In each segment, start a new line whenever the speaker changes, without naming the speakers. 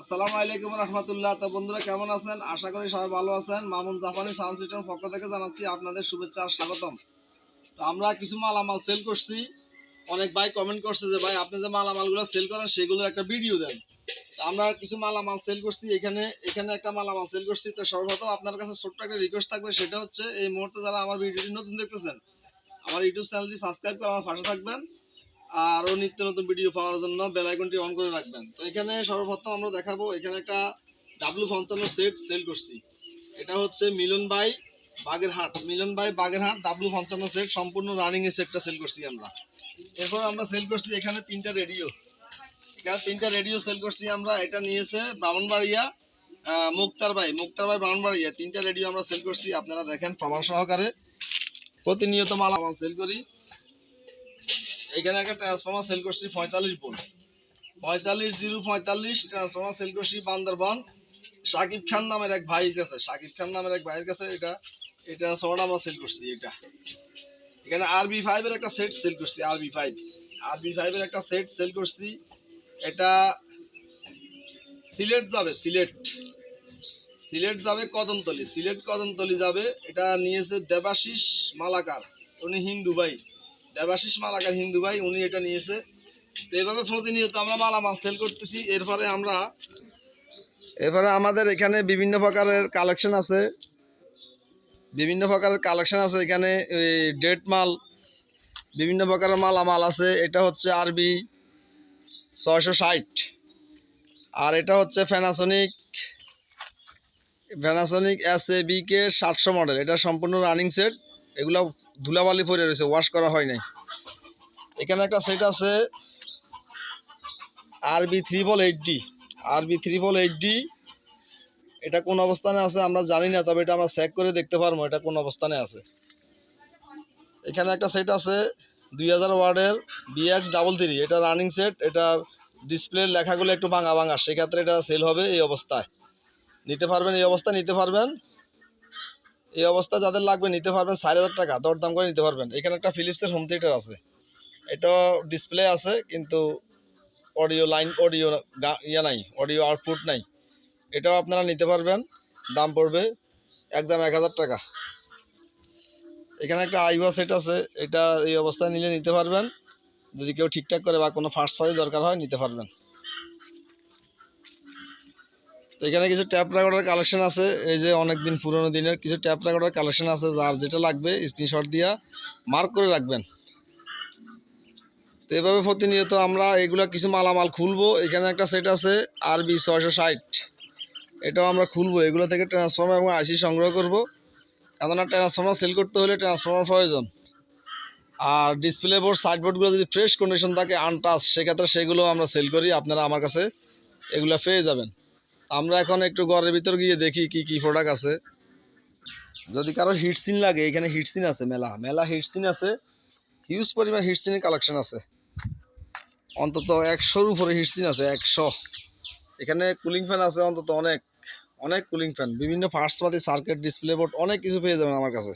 আসসালামু আলাইকুম রহমতুল্লাহ। তো বন্ধুরা, কেমন আছেন? আশা করি সবাই ভালো আছেন। মামুন জাপানি সাউন্ড সিস্টেম পক্ষ থেকে জানাচ্ছি আপনাদের শুভেচ্ছা আর স্বাগতম। তো আমরা কিছু মালামাল সেল করছি। অনেক ভাই কমেন্ট করছে যে, ভাই, আপনি যে মালামালগুলো সেল করেন, সেগুলোর একটা ভিডিও দেন। তো আমরা কিছু মালামাল সেল করছি। এখানে এখানে একটা মালামাল সেল করছি। তো সর্বপ্রথম আপনার কাছে ছোট্ট একটা রিকোয়েস্ট থাকবে, সেটা হচ্ছে এই মুহূর্তে যারা আমার ভিডিওটি নতুন দেখতেছেন, আমার ইউটিউব চ্যানেলটি সাবস্ক্রাইব করে আমার পাশে থাকবেন। আরও নিত্য নতুন ভিডিও পাওয়ার জন্য বেল আইকনটি অন করে রাখবেন। তো এখানে সর্বপ্রথম আমরা দেখাবো, এখানে একটা ডাব্লু পঞ্চান্ন সেট সেল করছি। এটা হচ্ছে Milan by Bagerhat Milan by Bagerhat W পঞ্চান্ন সেট সম্পূর্ণ রানিং এর সেটটা সেল করছি আমরা। এরপর আমরা সেল করছি এখানে তিনটা রেডিও এখানে তিনটা রেডিও সেল করছি আমরা। এটা নিয়েছে ব্রাহ্মণবাড়িয়া মুক্তার ভাই। মুক্তার ভাই ব্রাহ্মণবাড়িয়া। তিনটা রেডিও আমরা সেল করছি। আপনারা দেখেন প্রমাণ সহকারে। প্রতিনিয়ত মাল সেল করি। এখানে একটা ট্রান্সফর্মার সেল করছি পঁয়তাল্লিশ ভোল্ট পঁয়তাল্লিশ জিরো পঁয়তাল্লিশ ট্রান্সফর্মার সেল করছি বান্দরবান। সাকিব খান নামের এক ভাইয়ের কাছে। সাকিব খান নামের এক ভাইয়ের কাছে এটা এই ট্রান্সফর্মারটা আমরা সেল করছি এটা। এখানে আরবি ফাইভের একটা সেট সেল করছি আরবি ফাইভ আরবি ফাইভের একটা সেট সেল করছি। এটা সিলেট যাবে, সিলেট। সিলেট যাবে কদমতলি। সিলেট কদমতলি যাবে। এটা নিয়েছে দেবাশিস মালাকার। উনি হিন্দু ভাই। দেবাশিস মালাকার হিন্দু ভাই, উনি এটা নিয়েছে। তো এভাবে প্রতিনিয়ত আমরা মালামাল সেল করতেছি। এরপরে আমরা এরপরে আমাদের এখানে বিভিন্ন প্রকারের কালেকশন আছে। বিভিন্ন প্রকারের কালেকশন আছে এখানে ডেট মাল, বিভিন্ন প্রকারের মালামাল আছে। এটা হচ্ছে আরবি ছয়শো ষাট। আর এটা হচ্ছে ফ্যানাসনিক ফ্যানাসনিক এস এ বি কে সাতশো মডেল এটা সম্পূর্ণ রানিং সেট এগুলো ধুলাবালি পরে রয়েছে ওয়াশ করা হয় নাই। এখানে একটা সেট আছে RB three ball eight D RB three ball eight D এটা কোন অবস্থানে আছে আমরা জানি না, তবে এটা আমরা চেক করে দেখতে পারব এটা কোন অবস্থানে আছে। এখানে একটা সেট আছে দুই হাজার ওয়ার্ডের বিএক্স ডাবল থ্রি এটা রানিং সেট এটার ডিসপ্লের লেখাগুলো একটু ভাঙা ভাঙা, সেক্ষেত্রে এটা সেল হবে এই অবস্থায়। নিতে পারবেন, এই অবস্থা নিতে পারবেন। এই অবস্থা যাদের লাগবে নিতে পারবেন চার হাজার টাকা, দরদাম করে নিতে পারবেন। এখানে একটা ফিলিপসের হোম থিয়েটার আছে। এটা ডিসপ্লে আছে, কিন্তু অডিও লাইন অডিও ইয়ে নাই অডিও আউটপুট নাই। এটাও আপনারা নিতে পারবেন, দাম পড়বে একদম এক হাজার টাকা। এখানে একটা আইওয়া সেট আছে, এটা এই অবস্থায় নিলে নিতে পারবেন। যদি কেউ ঠিকঠাক করে বা কোনো ফার্স্ট পার্টি দরকার হয়, নিতে পারবেন। তো এখানে কিছু ট্যাপ রেকর্ডার কালেকশন আছে। এই যে অনেক দিন পুরোনো দিনের কিছু ট্যাপ রেকর্ডার কালেকশন আছে, যার যেটা লাগবে স্ক্রিনশট দিয়া মার্ক করে রাখবেন। তো এভাবে প্রতিনিয়ত আমরা এগুলা কিছু মালামাল খুলবো। এখানে একটা সেট আছে আরবি ছয়শো ষাট। এটাও আমরা খুলবো। এগুলো থেকে ট্রান্সফর্মার এবং আইসি সংগ্রহ করব। কেননা ট্রান্সফর্মার সেল করতে হলে ট্রান্সফর্মার প্রয়োজন। আর ডিসপ্লে বোর্ড সাইড বোর্ডগুলো যদি ফ্রেশ কন্ডিশন থাকে আনটাচ সেক্ষেত্রে সেগুলো আমরা সেল করি। আপনারা আমার কাছে এগুলো পেয়ে যাবেন। আমরা এখন একটু ঘরের ভিতর গিয়ে দেখি কি কি প্রোডাক্ট আছে। যদি কারও হিটসিন লাগে, এখানে হিটসিন আছে, মেলা। মেলা হিটসিন আছে। হিউজ পরিমাণ হিটসিনের কালেকশন আছে। অন্তত একশোর উপরে হিটসিন আছে, একশো। এখানে কুলিং ফ্যান আছে অন্তত অনেক অনেক কুলিং ফ্যান বিভিন্ন ফার্স্টপাতি সার্কিট ডিসপ্লে বোর্ড অনেক কিছু পেয়ে যাবেন আমার কাছে।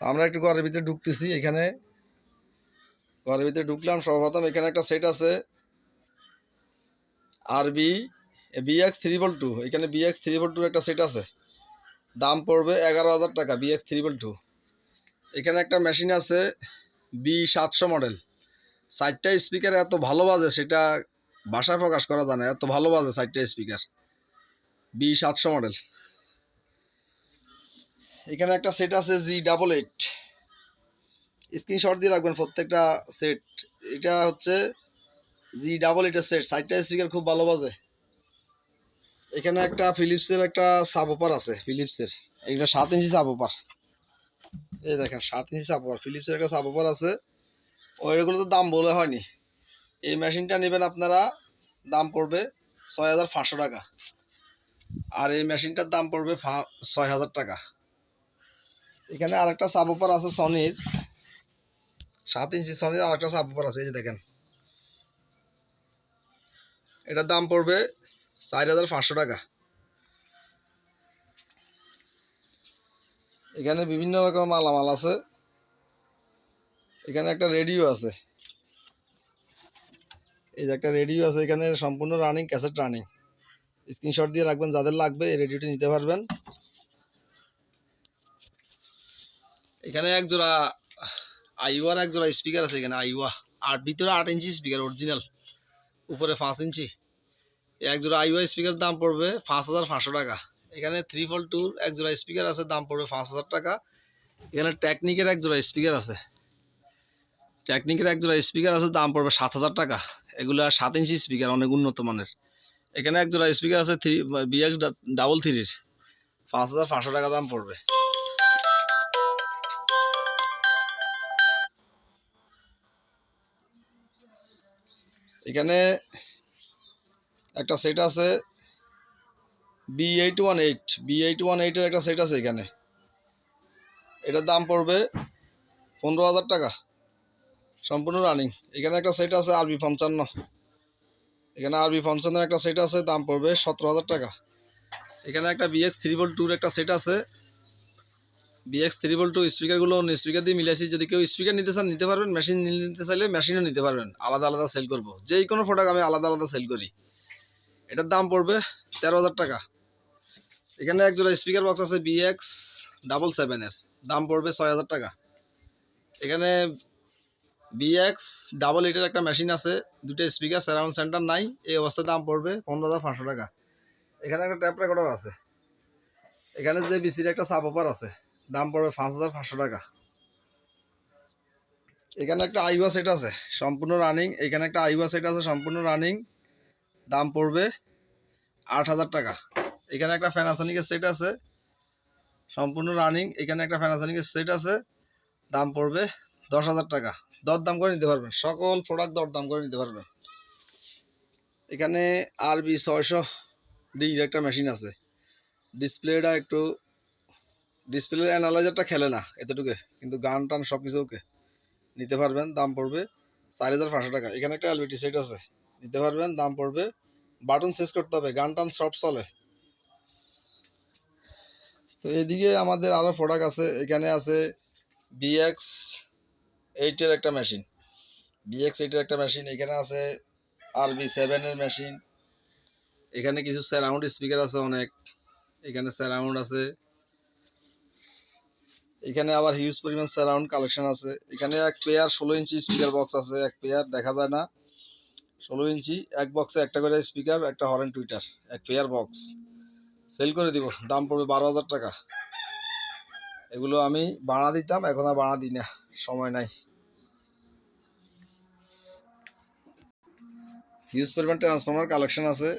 আমরা একটু ঘরের ভিতরে ঢুকতেছি, এখানে। ঘরের ভিতরে ঢুকলাম, সর্বপ্রথম এখানে একটা সেট আছে। আরবি বিএক্স থ্রি বল টু এখানে বিএক্স থ্রি বল টুর একটা সেট আছে। দাম পড়বে এগারো হাজার টাকা বিএক্স থ্রি বল টু এখানে একটা মেশিন আছে বি সাতশো মডেল সাইডটা স্পিকার এত ভালো বাজে, সেটা ভাষায় প্রকাশ করা যায় না, এত ভালো বাজে সাইডটা স্পিকার বি সাতশো মডেল এখানে একটা সেট আছে জি ডাবল এইট স্ক্রিনশট দিয়ে রাখবেন প্রত্যেকটা সেট এটা হচ্ছে জি ডাবল এইটের সেট সাইডটা স্পিকার খুব ভালো বাজে। এখানে একটা ফিলিপসের একটা সাবোপার আছে ফিলিপসের এটা সাত ইঞ্চি সাবোপার এই দেখেন, সাত ইঞ্চি সাবোপার ফিলিপসের একটা সাবোপার আছে। ওইগুলো তো দাম বলে হয়নি। এই মেশিনটা নেবেন আপনারা, দাম পড়বে ছয় হাজার পাঁচশো টাকা। আর এই মেশিনটার দাম পড়বে ছয় হাজার টাকা। এখানে আরেকটা সাবোপার আছে সনির সাত ইঞ্চি সনির আরেকটা সাবোপার আছে, এই যে দেখেন। এটার দাম পড়বে চার হাজার পাঁচশো টাকা। এখানে বিভিন্ন রকম মালামাল আছে। এখানে একটা রেডিও আছে। এই যে একটা রেডিও আছে, এখানে সম্পূর্ণ রানিং ক্যাসেট রানিং স্ক্রিনশট দিয়ে রাখবেন, যাদের লাগবে, এই রেডিওটি নিতে পারবেন। এখানে এক জোড়া আইওয়ার, এক জোড়া স্পিকার আছে এখানে, আইওয়া। আর ভিতরে আট ইঞ্চি স্পিকার অরিজিনাল উপরে পাঁচ ইঞ্চি এক জোড়া আইওয়া স্পিকার দাম পড়বে পাঁচ হাজার পাঁচশো টাকা। এখানে থ্রি ফোল টুর এক জোড়া স্পিকার আছে, দাম পড়বে পাঁচ হাজার টাকা। এখানে টেকনিকের এক জোড়া স্পিকার আছে। টেকনিকের এক জোড়া স্পিকার আছে, দাম পড়বে সাত হাজার টাকা। এগুলো সাত ইঞ্চি স্পিকার, অনেক উন্নত মানের। এখানে এক জোড়া স্পিকার আছে, থ্রি, বিএক্স ডাবল থ্রির। পাঁচ হাজার পাঁচশো টাকা দাম পড়বে। এখানে একটা সেট আছে B eight one eight B eight one এইটের একটা সেট আছে এখানে। এটার দাম পড়বে পনেরো হাজার টাকা। সম্পূর্ণ রানিং এখানে একটা সেট আছে আরবি পঞ্চান্ন এখানে আরবি পঞ্চান্নের একটা সেট আছে, দাম পড়বে সতেরো হাজার টাকা। এখানে একটা বিএক্স থ্রি বল টুর একটা সেট আছে। বিএক্স থ্রি বল টু স্পিকারগুলো অন্য স্পিকার দিয়ে মিলাইছি। যদি কেউ স্পিকার নিতে চান, নিতে পারবেন। মেশিন নিতে চাইলে মেশিনও নিতে পারবেন। আলাদা আলাদা সেল করব। যেই কোনো প্রোডাক্ট আমি আলাদা আলাদা সেল করি। এটার দাম পড়বে তেরো হাজার টাকা। এখানে এক জোড়া স্পিকার বক্স আছে বিএক্স ডাবল সেভেনের দাম পড়বে ছয় হাজার টাকা। এখানে বিএক্স ডাবল এইটের একটা মেশিন আছে, দুটো স্পিকার সারাউন্ড সেন্টার নাই, এই অবস্থায় দাম পড়বে পনেরো হাজার পাঁচশো টাকা। এখানে একটা ট্যাপ রেকর্ডার আছে। এখানে যে বিসির একটা সাব অফার আছে, দাম পড়বে পাঁচ হাজার পাঁচশো টাকা। এখানে একটা আইওয়া সেট আছে, সম্পূর্ণ রানিং এখানে একটা আইওয়া সেট আছে, সম্পূর্ণ রানিং দাম পড়বে আট হাজার টাকা। এখানে একটা ফ্যানাসনিকের সেট আছে। সম্পূর্ণ রানিং এখানে একটা ফ্যানাসনিকের সেট আছে। দাম পড়বে দশ হাজার টাকা। দরদাম করে নিতে পারবেন। সকল প্রোডাক্ট দরদাম করে নিতে পারবেন। এখানে আরবি ছয়শো ডির একটা মেশিন আছে। ডিসপ্লেটা একটু ডিসপ্লে অ্যানালাইজারটা খেলে না এতটুকু। কিন্তু গান টান সব কিছু ওকে। নিতে পারবেন, দাম পড়বে চার হাজার পাঁচশো টাকা। এখানে একটা এলবিটি সেট আছে। নিতে পারবেন, দাম পড়বে। বাটন শেষ করতে হবে, গান টান সব চলে। তো এদিকে আমাদের আরও প্রোডাক্ট আছে, এখানে আছে বিএক্স এইটের একটা মেশিন বিএক্স এইটের একটা মেশিন এখানে আছে আর বি সেভেনের মেশিন এখানে কিছু স্যারাউন্ড স্পিকার আছে অনেক, এখানে স্যারাউন্ড আছে। এখানে আবার হিউজ পরিমাণ স্যারাউন্ড কালেকশন আছে। এখানে এক পেয়ার ষোলো ইঞ্চি স্পিকার বক্স আছে, এক পেয়ার দেখা যায় না। ষোলো ইঞ্চি, এক বক্সে একটা করে স্পিকার একটা হরেন টুইটার এক পেয়ার বক্স সেল করে দিব, দাম পড়বে বারো হাজার টাকা। এগুলো আমি বাড়া দিতাম, এখন আর বাড়া দিই না, সময় নাই। হিউজ পরিমাণ ট্রান্সফর্মার কালেকশন আছে।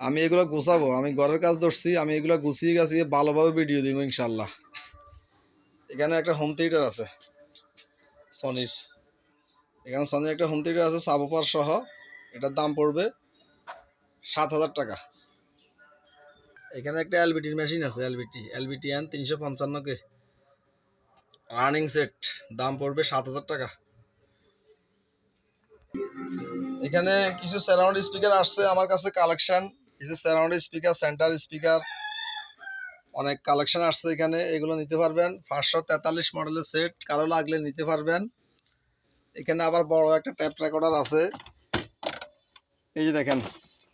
আমি এগুলো গুছাবো, আমি ঘরের কাজ ধরছি, আমি এগুলো গুছিয়ে গাছিয়ে ভালোভাবে ভিডিও দিব ইনশাল্লাহ এখানে একটা হোম থিয়েটার আছে সনির এখানে সনির একটা হোম থিয়েটার আছে সাবোপার সহ। এটার দাম পড়বে সাত হাজার টাকা। এখানে একটা এলবিটির মেশিন আছে এলবিটি এলবিটি এন তিনশো পঞ্চান্ন কে রানিং সেট দাম পড়বে সাত হাজার টাকা। এখানে কিছু সারাউন্ড স্পিকার আসছে আমার কাছে কালেকশন কিছু সারাউন্ড স্পিকার সেন্টার স্পিকার অনেক কালেকশন আসছে এখানে, এগুলো নিতে পারবেন। পাঁচশো তেতাল্লিশ মডেলের সেট কারও লাগলে নিতে পারবেন। এখানে আবার বড় একটা ট্যাপ রেকর্ডার আছে। এই যে দেখেন,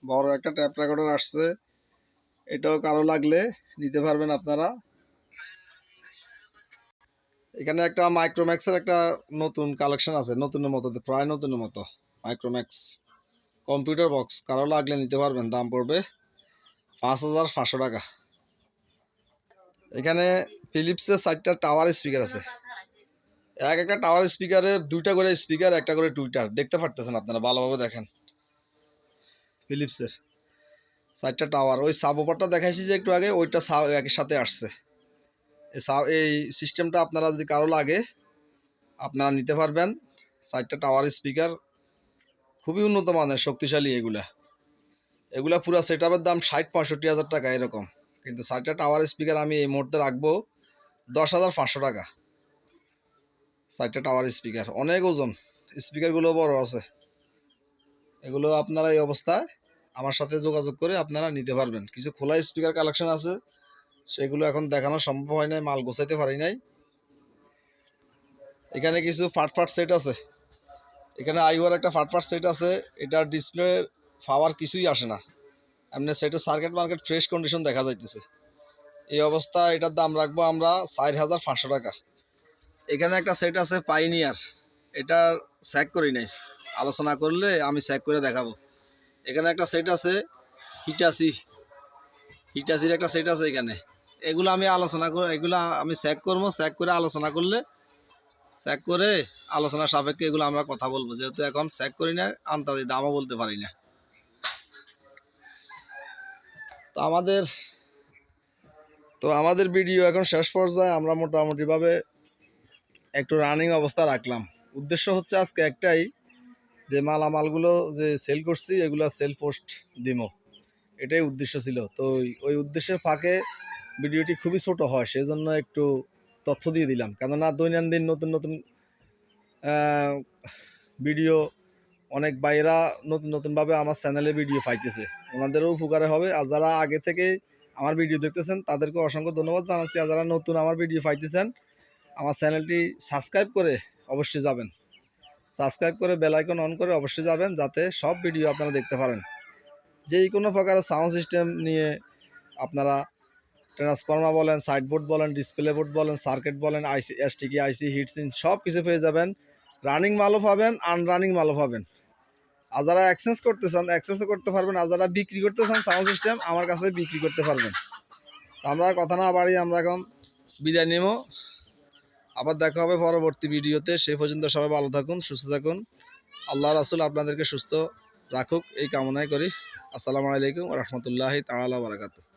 বড় একটা ট্যাপ রেকর্ডার আসছে। এটাও কারও লাগলে নিতে পারবেন আপনারা। এখানে একটা মাইক্রোম্যাক্সের একটা নতুন কালেকশন আছে, নতুনের মতো, প্রায় নতুনের মতো মাইক্রোম্যাক্স কম্পিউটার বক্স কারও লাগলে নিতে পারবেন, দাম পড়বে পাঁচ হাজার পাঁচশো টাকা। এখানে ফিলিপসের চারটা টাওয়ার স্পিকার আছে। এক একটা টাওয়ার স্পিকারে দুইটা করে স্পিকার একটা করে টুইটার দেখতে পারতেছেন আপনারা, ভালোভাবে দেখেন। ফিলিপসের চারটা টাওয়ার ওই সাব ওপারটা দেখাইছি যে একটু আগে, ওইটা একের সাথে আসছে। এই সিস্টেমটা আপনারা যদি কারও লাগে, আপনারা নিতে পারবেন। চারটা টাওয়ার স্পিকার খুবই উন্নত মানের, শক্তিশালী এগুলা। এগুলা পুরো সেট আপের দাম ষাট পঁয়ষট্টি হাজার টাকা, এরকম। কিন্তু চারটা টাওয়ার স্পিকার আমি এই মুহূর্তে রাখব দশ হাজার পাঁচশো টাকা। চারটা টাওয়ার স্পিকার অনেক ওজন। স্পিকারগুলো বড় আছে। এগুলো আপনারা এই অবস্থায় আমার সাথে যোগাযোগ করে আপনারা নিতে পারবেন। কিছু খোলা স্পিকার কালেকশন আছে, সেগুলো এখন দেখানো সম্ভব হয় নাই, মাল গোছাইতে পারি নাই। এখানে কিছু ফাট ফাট সেট আছে। এখানে আইওয়ার একটা ফাট ফাট সেট আছে, এটার ডিসপ্লে পাওয়ার কিছুই আসে না। এমনি সেটা সার্কিট মার্কেট ফ্রেশ কন্ডিশন দেখা যাইতেছে। এই অবস্থা এটার দাম রাখব আমরা চার হাজার পাঁচশো টাকা। এখানে একটা সেট আছে পাইনিয়ার এটা চেক করি নাই। আলোচনা করলে আমি চেক করে দেখাবো। এখানে একটা সেট আছে হিটাসি হিটাসির একটা সেট আছে এখানে। এগুলো আমি আলোচনা করে এগুলো আমি চেক করব। চেক করে আলোচনা করলে চেক করে আলোচনা সাপেক্ষে এগুলো আমরা কথা বলব। যেহেতু এখন চেক করি না আন্তাজি দামও বলতে পারি না। তো আমাদের তো আমাদের ভিডিও এখন শেষ পর্যায়ে। আমরা মোটামুটিভাবে একটু রানিং অবস্থা রাখলাম। উদ্দেশ্য হচ্ছে আজকে একটাই যে মালামালগুলো যে সেল করছি, এগুলো সেল পোস্ট দিমো। এটাই উদ্দেশ্য ছিল। তো ওই- ওই উদ্দেশ্যের ফাঁকে ভিডিওটি খুবই ছোট হয়, সেজন্য একটু তথ্য দিয়ে দিলাম। কেননা দৈনন্দিন নতুন নতুন ভিডিও অনেক বাইরা নতুন নতুনভাবে আমার চ্যানেলে ভিডিও পাইতেছে। ওনাদেরও উপকারে হবে। আর যারা আগে থেকে আমার ভিডিও দেখতেছেন, তাদেরকে অসংখ্য ধন্যবাদ জানাচ্ছি। আর যারা নতুন আমার ভিডিও পাইতেছেন আমার চ্যানেলটি সাবস্ক্রাইব করে অবশ্যই যাবেন। সাবস্ক্রাইব করে বেল আইকন অন করে অবশ্যই যাবেন যাতে সব ভিডিও আপনারা দেখতে পারেন। যেই কোনো প্রকারের সাউন্ড সিস্টেম নিয়ে আপনারা ট্রান্সফর্মার বলেন, সাইডবোর্ড বলেন, ডিসপ্লে বোর্ড বলেন, সার্কিট বলেন, আইসি এসটিকি আইসি হিটসিন সব কিছু পেয়ে যাবেন। রানিং মালও পাবেন, আনরানিং মালও পাবেন। আর যারা এক্সচেঞ্জ করতে চান এক্সচেঞ্জও করতে পারবেন। আর যারা বিক্রি করতে চান সাউন্ড সিস্টেম, আমার কাছে বিক্রি করতে পারবেন। তো আমরা কথা না বাড়ি আমরা এখন বিদায় নেব। আবার দেখা হবে পরবর্তী ভিডিওতে। সেই পর্যন্ত সবাই ভালো থাকুন, সুস্থ থাকুন। আল্লাহ রাসুল আপনাদেরকে সুস্থ রাখুক, এই কামনাই করি। আসসালামু আলাইকুম রহমতুল্লাহি তাড়ালা বারাকাতুহু।